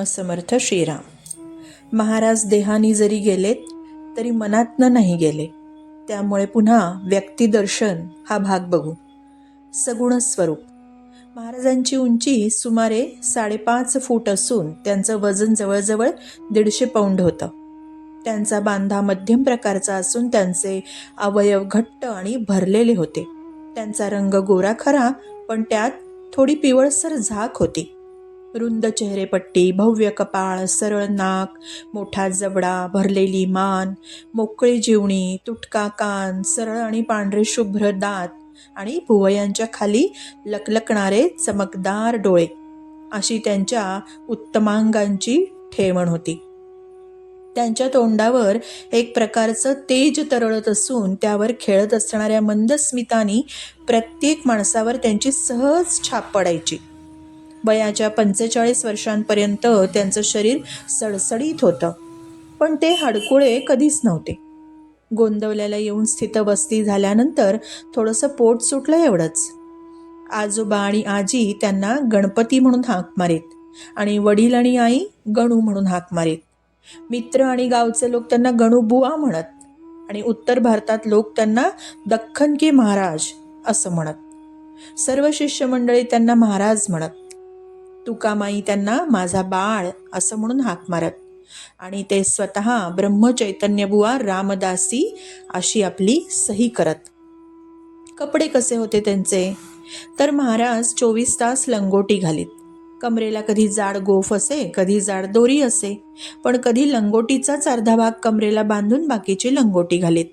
आत्मसमर्थ श्रीराम. महाराज देहानी जरी गेलेत तरी मनातनं नाही गेले. त्यामुळे पुन्हा व्यक्तिदर्शन हा भाग बघू. सगुण स्वरूप. महाराजांची उंची सुमारे साडेपाच फूट असून त्यांचं वजन जवळजवळ दीडशे पौंड होतं. त्यांचा बांधा मध्यम प्रकारचा असून त्यांचे अवयव घट्ट आणि भरलेले होते. त्यांचा रंग गोरा खरा पण त्यात थोडी पिवळसर झाक होती. रुंद चेहरेपट्टी भव्य कपाळ सरळ नाक मोठा जबडा भरलेली मान मोकळी जिवणी तुटका कान सरळ आणि पांढरे शुभ्र दात आणि भुवयांच्या खाली लकलकणारे चमकदार डोळे. अशी त्यांच्या उत्तमांगांची ठेवण होती. त्यांच्या तोंडावर एक प्रकारचं तेज तरळत असून त्यावर खेळत असणाऱ्या मंद स्मितानी प्रत्येक माणसावर त्यांची सहज छाप पडायची. वयाच्या पंचेचाळीस वर्षांपर्यंत त्यांचं शरीर सडसडीत होतं. पण ते हडकुळे कधीच नव्हते. गोंदवल्याला येऊन स्थितवस्ती झाल्यानंतर थोडंसं पोट सुटलं एवढंच. आजोबा आणि आजी त्यांना गणपती म्हणून हाक मारीत आणि वडील आणि आई गणू म्हणून हाक मारीत. मित्र आणि गावचे लोक त्यांना गणू बुवा म्हणत आणि उत्तर भारतात लोक त्यांना दख्खन की महाराज असं म्हणत. सर्व शिष्यमंडळी त्यांना महाराज म्हणत. तुकामाई त्यांना माझा बाळ असं म्हणून हाक मारत. आणि ते स्वतः ब्रह्मचैतन्यबुवा रामदासी अशी आपली सही करत. कपडे कसे होते त्यांचे? तर महाराज चोवीस तास लंगोटी घालीत. कमरेला कधी जाड गोफ असे कधी जाड दोरी असे पण कधी लंगोटीचाच अर्धा भाग कमरेला बांधून बाकीची लंगोटी घालीत.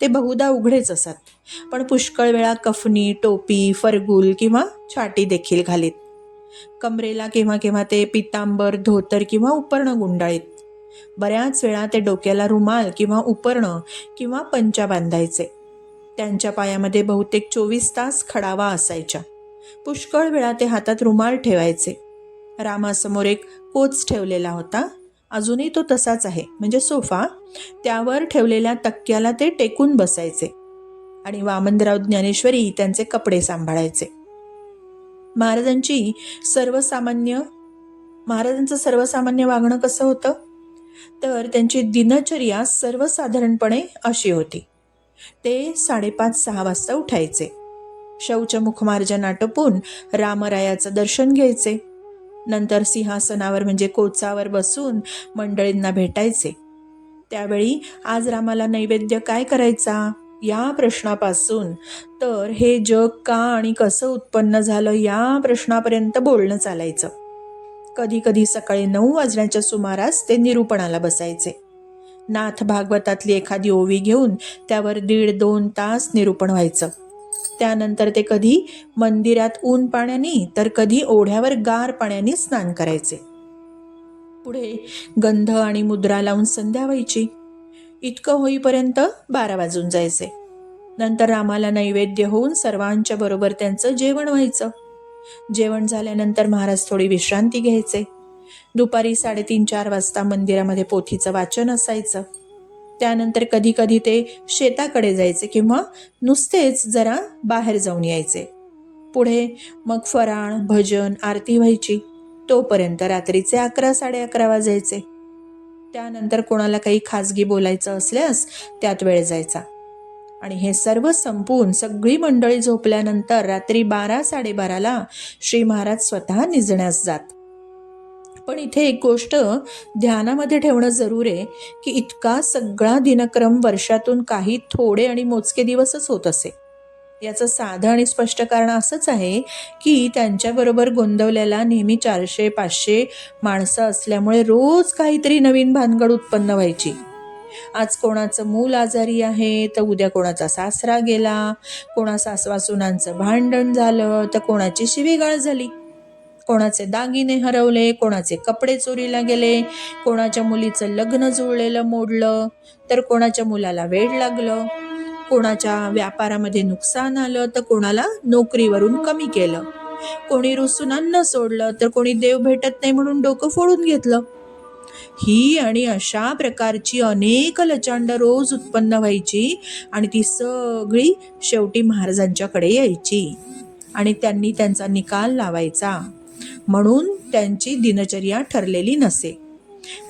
ते बहुधा उघडेच असत पण पुष्कळ वेळा कफनी टोपी फरगुल किंवा छाटी देखील घालीत. कमरेला केव्हा केव्हा ते पितांबर धोतर किंवा उपरणं गुंडाळीत. बऱ्याच वेळा ते डोक्याला रुमाल किंवा उपर्ण किंवा पंचा बांधायचे. त्यांच्या पायामध्ये बहुतेक चोवीस तास खडावा असायच्या. पुष्कळ वेळा ते हातात रुमाल ठेवायचे. रामासमोर एक कोच ठेवलेला होता. अजूनही तो तसाच आहे म्हणजे सोफा. त्यावर ठेवलेल्या तक्क्याला ते टेकून बसायचे. आणि वामनराव ज्ञानेश्वरी त्यांचे कपडे सांभाळायचे. महाराजांची सर्वसामान्य महाराजांचं सर्वसामान्य वागणं कसं होतं? तर त्यांची दिनचर्या सर्वसाधारणपणे अशी होती. ते साडेपाच सहा वाजता उठायचे. शौचमुखमार्जन आटोपून रामरायाचं दर्शन घ्यायचे. नंतर सिंहासनावर म्हणजे कोचावर बसून मंडळींना भेटायचे. त्यावेळी आज रामाला नैवेद्य काय करायचा? या प्रश्नापासून तर हे जग का आणि कसं उत्पन्न झालं या प्रश्नापर्यंत बोलणं चालायचं. कधी कधी सकाळी नऊ वाजण्याच्या सुमारास ते निरूपणाला बसायचे. नाथ भागवतातली एखादी ओवी घेऊन त्यावर दीड दोन तास निरूपण व्हायचं. त्यानंतर ते कधी मंदिरात ऊन पाण्याने तर कधी ओढ्यावर गार पाण्याने स्नान करायचे. पुढे गंध आणि मुद्रा लावून संध्या व्हायची. इतकं होईपर्यंत बारा वाजून जायचे. नंतर रामाला नैवेद्य होऊन सर्वांच्या बरोबर त्यांचं जेवण व्हायचं. जेवण झाल्यानंतर महाराज थोडी विश्रांती घ्यायचे. दुपारी साडेतीन चार वाजता मंदिरामध्ये पोथीचं वाचन असायचं. त्यानंतर कधी कधी ते शेताकडे जायचे किंवा नुसतेच जरा बाहेर जाऊन यायचे. पुढे मग फराळ भजन आरती व्हायची. तोपर्यंत रात्रीचे अकरा साडे अकरा वाजायचे. त्यानंतर कोणाला काही खाजगी बोलायचं असल्यास त्यात वेळ जायचा. आणि हे सर्व संपून सगळी मंडळी झोपल्यानंतर रात्री बारा साडेबाराला श्री महाराज स्वतः निजण्यास जात. पण इथे एक गोष्ट ध्यानामध्ये ठेवणं जरूर आहे की इतका सगळा दिनक्रम वर्षातून काही थोडे आणि मोजके दिवसच होत असे. याचं साधं आणि स्पष्ट कारण असंच आहे की त्यांच्याबरोबर गोंदवल्याला नेहमी चारशे पाचशे माणसं असल्यामुळे रोज काहीतरी नवीन भानगड उत्पन्न व्हायची. आज कोणाचं मूल आजारी आहे तर उद्या कोणाचा सासरा गेला कोणा सासवासुनांचं भांडण झालं तर कोणाची शिवीगाळ झाली. कोणाचे दागिने हरवले कोणाचे कपडे चोरीला गेले कोणाच्या मुलीचं लग्न जुळलेलं मोडलं तर कोणाच्या मुलाला वेळ लागलं. कोणाच्या व्यापारामध्ये नुकसान आलं तर कोणाला नोकरीवरून कमी केलं. कोणी रुसून अन्न सोडलं तर कोणी देव भेटत नाही म्हणून डोकं फोडून घेतलं. ही आणि अशा प्रकारची अनेक लचांड रोज उत्पन्न व्हायची आणि ती सगळी शेवटी महाराजांच्याकडे यायची आणि त्यांनी त्यांचा निकाल लावायचा. म्हणून त्यांची दिनचर्या ठरलेली नसे.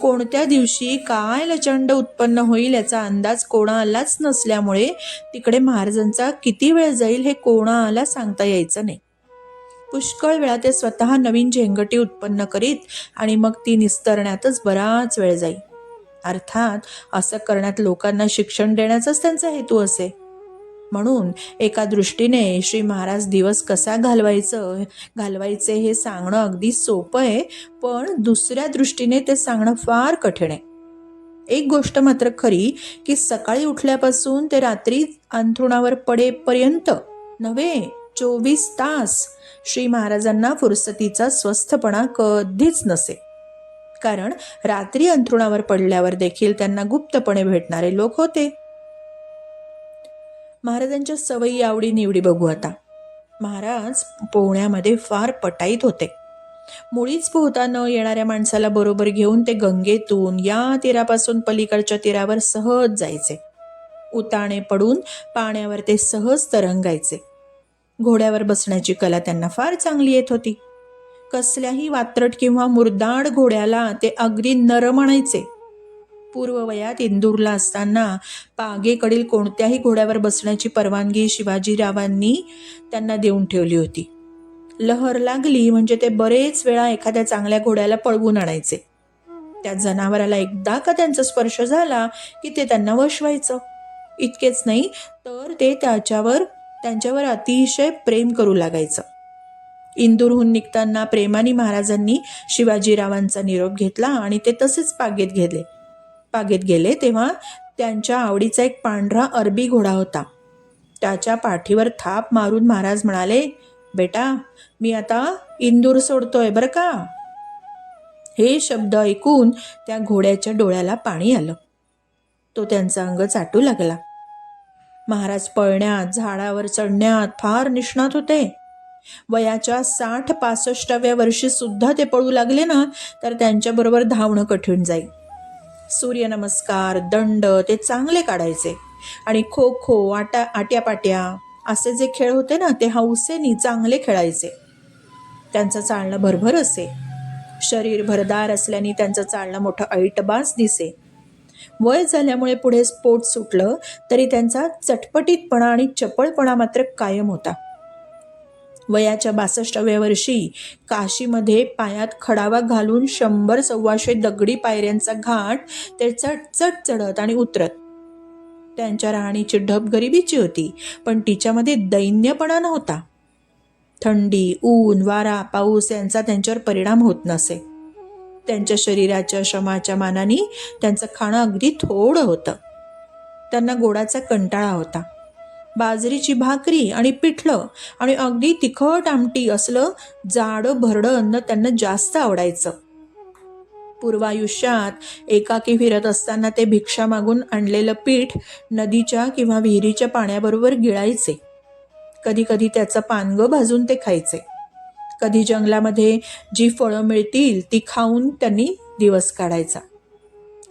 कोणत्या दिवशी काय लचंड उत्पन्न होईल याचा अंदाज कोणालाच नसल्यामुळे तिकडे महाराजांचा किती वेळ जाईल हे कोणाला सांगता यायचं नाही. पुष्कळ वेळा ते स्वतः नवीन झेंगटी उत्पन्न करीत आणि मग ती निस्तरण्यातच बराच वेळ जाई. अर्थात असं करण्यात लोकांना शिक्षण देण्याचाच त्यांचा हेतू असे. म्हणून एका दृष्टीने श्री महाराज दिवस कसा घालवायचं घालवायचे हे सांगणं अगदी सोपं आहे पण दुसऱ्या दृष्टीने ते सांगणं फार कठीण आहे. एक गोष्ट मात्र खरी की सकाळी उठल्यापासून ते रात्री अंथरुणावर पडेपर्यंत नव्हे चोवीस तास श्री महाराजांना फुरसतीचा स्वस्थपणा कधीच नसे. कारण रात्री अंथरुणावर पडल्यावर देखील त्यांना गुप्तपणे भेटणारे लोक होते. महाराजांच्या सवयी आवडी निवडी बघू आता. महाराज पोहण्यामध्ये फार पटाईत होते. मुळीच पोहता न येणाऱ्या माणसाला बरोबर घेऊन ते गंगेतून या तीरापासून पलीकडच्या तीरावर सहज जायचे. उताणे पडून पाण्यावर ते सहज तरंगायचे. घोड्यावर बसण्याची कला त्यांना फार चांगली येत होती. कसल्याही वात्रट किंवा मुरदाड घोड्याला ते अगदी नर म्हणायचे. पूर्ववयात इंदूरला असताना पागेकडील कोणत्याही घोड्यावर बसण्याची परवानगी शिवाजीरावांनी त्यांना देऊन ठेवली होती. लहर लागली म्हणजे ते बरेच वेळा एखाद्या चांगल्या घोड्याला पळवून आणायचे. त्या जनावराला एकदा का त्यांचा स्पर्श झाला की ते त्यांना वश व्हायचं इतकेच नाही तर ते त्याच्यावर त्यांच्यावर अतिशय प्रेम करू लागायचं. इंदूरहून निघताना प्रेमाने महाराजांनी शिवाजीरावांचा निरोप घेतला आणि ते तसेच पागेत गेले. पागेत गेले तेव्हा त्यांच्या आवडीचा एक पांढरा अरबी घोडा होता. त्याच्या पाठीवर थाप मारून महाराज म्हणाले बेटा मी आता इंदूर सोडतोय बरं का? हे शब्द ऐकून त्या घोड्याच्या डोळ्याला पाणी आलं. तो त्यांचा अंग चाटू लागला. महाराज पळण्यात झाडावर चढण्यात फार निष्णात होते. वयाच्या साठ पासष्टाव्या वर्षी सुद्धा ते पळू लागले ना तर त्यांच्याबरोबर धावणं कठीण जाईल सूर्यनमस्कार दंड ते चांगले काढायचे. आणि खो खो आटा आट्यापाट्या असे जे खेळ होते ना ते हौसेनी चांगले खेळायचे. त्यांचं चालणं भरभर असे. शरीर भरदार असल्याने त्यांचं चालणं मोठं ऐटबास दिसे. वय झाल्यामुळे पुढे स्पोर्ट सुटलं तरी त्यांचा चटपटीतपणा आणि चपळपणा मात्र कायम होता. वयाच्या बासष्टाव्या वर्षी काशीमध्ये पायात खडावा घालून शंभर सव्वाशे दगडी पायऱ्यांचा घाट ते चटचट चढत आणि उतरत. त्यांच्या राहणीची ढब गरिबीची होती पण तिच्यामध्ये दैन्यपणा नव्हता. थंडी ऊन वारा पाऊस यांचा त्यांच्यावर परिणाम होत नसे. त्यांच्या शरीराच्या श्रमाच्या मानाने त्यांचं खाणं अगदी थोडं होतं. त्यांना गोडाचा कंटाळा होता. बाजरीची भाकरी आणि पिठलं आणि अगदी तिखट आमटी असलं जाडं भरडं अन्न त्यांना जास्त आवडायचं. पूर्वायुष्यात एकाकी फिरत असताना ते भिक्षा मागून आणलेलं पीठ नदीच्या किंवा विहिरीच्या पाण्याबरोबर गिळायचे. कधी कधी त्याचं पानगं भाजून ते खायचे. कधी जंगलामध्ये जी फळं मिळतील ती खाऊन त्यांनी दिवस काढायचा.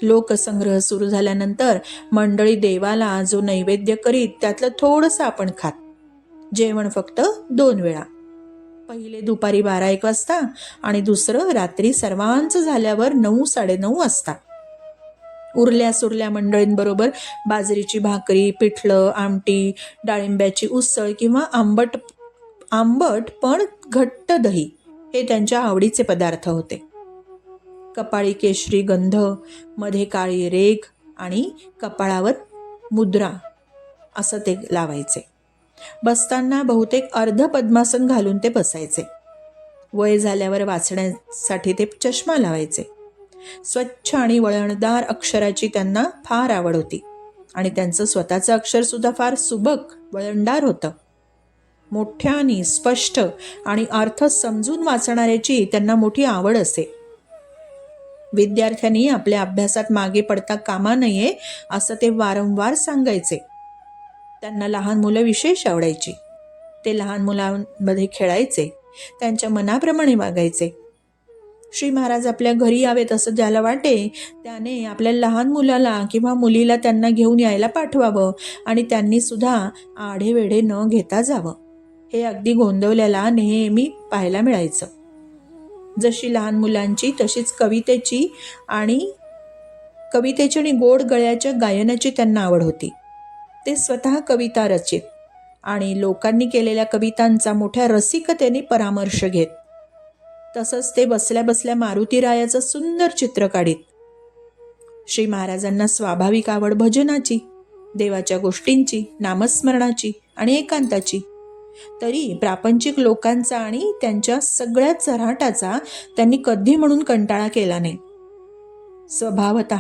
लोकसंग्रह सुरू झाल्यानंतर मंडळी देवाला जो नैवेद्य करीत त्यातलं थोडंसं आपण खात. जेवण फक्त दोन वेळा. पहिले दुपारी बारा एक वाजता आणि दुसरं रात्री सर्वांचं झाल्यावर नऊ साडेनऊ वाजता. उरल्या सुरल्या मंडळींबरोबर बाजरीची भाकरी पिठलं आमटी डाळिंब्याची उसळ किंवा आंबट आंबट पण घट्ट दही हे त्यांच्या आवडीचे पदार्थ होते. कपाळी केशरी गंधमध्ये काळी रेख आणि कपाळावर मुद्रा असं ते लावायचे. बसताना बहुतेक अर्ध पद्मासन घालून ते बसायचे. वय झाल्यावर वाचण्यासाठी ते चष्मा लावायचे. स्वच्छ आणि वळणदार अक्षराची त्यांना फार आवड होती आणि त्यांचं स्वतःचं अक्षरसुद्धा फार सुबक वळणदार होतं. मोठ्याने स्पष्ट आणि अर्थ समजून वाचणाऱ्याची त्यांना मोठी आवड असे. विद्यार्थ्यांनी आपल्या अभ्यासात मागे पडता कामा नये असं ते वारंवार सांगायचे. त्यांना लहान मुलं विशेष आवडायची. ते लहान मुलांमध्ये खेळायचे त्यांच्या मनाप्रमाणे वागायचे. श्री महाराज आपल्या घरी यावेत असं ज्याला वाटे त्याने आपल्या लहान मुलाला किंवा मुलीला त्यांना घेऊन यायला पाठवावं आणि त्यांनी सुद्धा आढेवेढे न घेता जावं. हे अगदी गोंदवल्याला नेहमी पाहायला मिळायचं. जशी लहान मुलांची तशीच कवितेची आणि कवितेची आणि गोड गळ्याच्या गायनाची त्यांना आवड होती. ते स्वतः कविता रचित आणि लोकांनी केलेल्या कवितांचा मोठ्या रसिकतेने परामर्श घेत. तसंच ते बसल्या बसल्या मारुतीरायाचं सुंदर चित्र काढीत. श्री महाराजांना स्वाभाविक आवड भजनाची देवाच्या गोष्टींची नामस्मरणाची आणि एकांताची तरी प्रापंचिक लोकांचा आणि त्यांच्या सगळ्या चराटाचा त्यांनी कधी म्हणून कंटाळा केला नाही. स्वभावत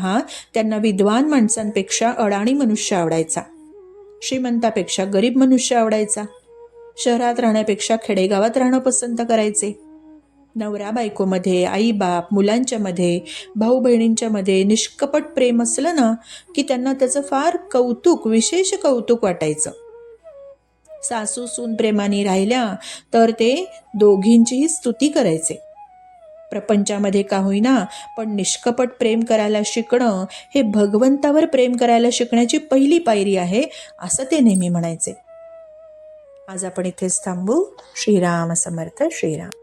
त्यांना विद्वान माणसांपेक्षा अडाणी मनुष्य आवडायचा. श्रीमंतापेक्षा गरीब मनुष्य आवडायचा. शहरात राहण्यापेक्षा खेडेगावात राहणं पसंत करायचे. नवरा बायकोमध्ये आई बाप मुलांच्यामध्ये भाऊ बहिणींच्यामध्ये निष्कपट प्रेम असलं ना की त्यांना त्याचं फार कौतुक विशेष कौतुक वाटायचं. सासू सून प्रेमाने राहिल्या तर ते दोघींचीही स्तुती करायचे. प्रपंचामध्ये का होईना पण निष्कपट प्रेम करायला शिकणं हे भगवंतावर प्रेम करायला शिकण्याची पहिली पायरी आहे असं ते नेहमी म्हणायचे. आज आपण इथेच थांबू. श्रीराम समर्थ श्रीराम.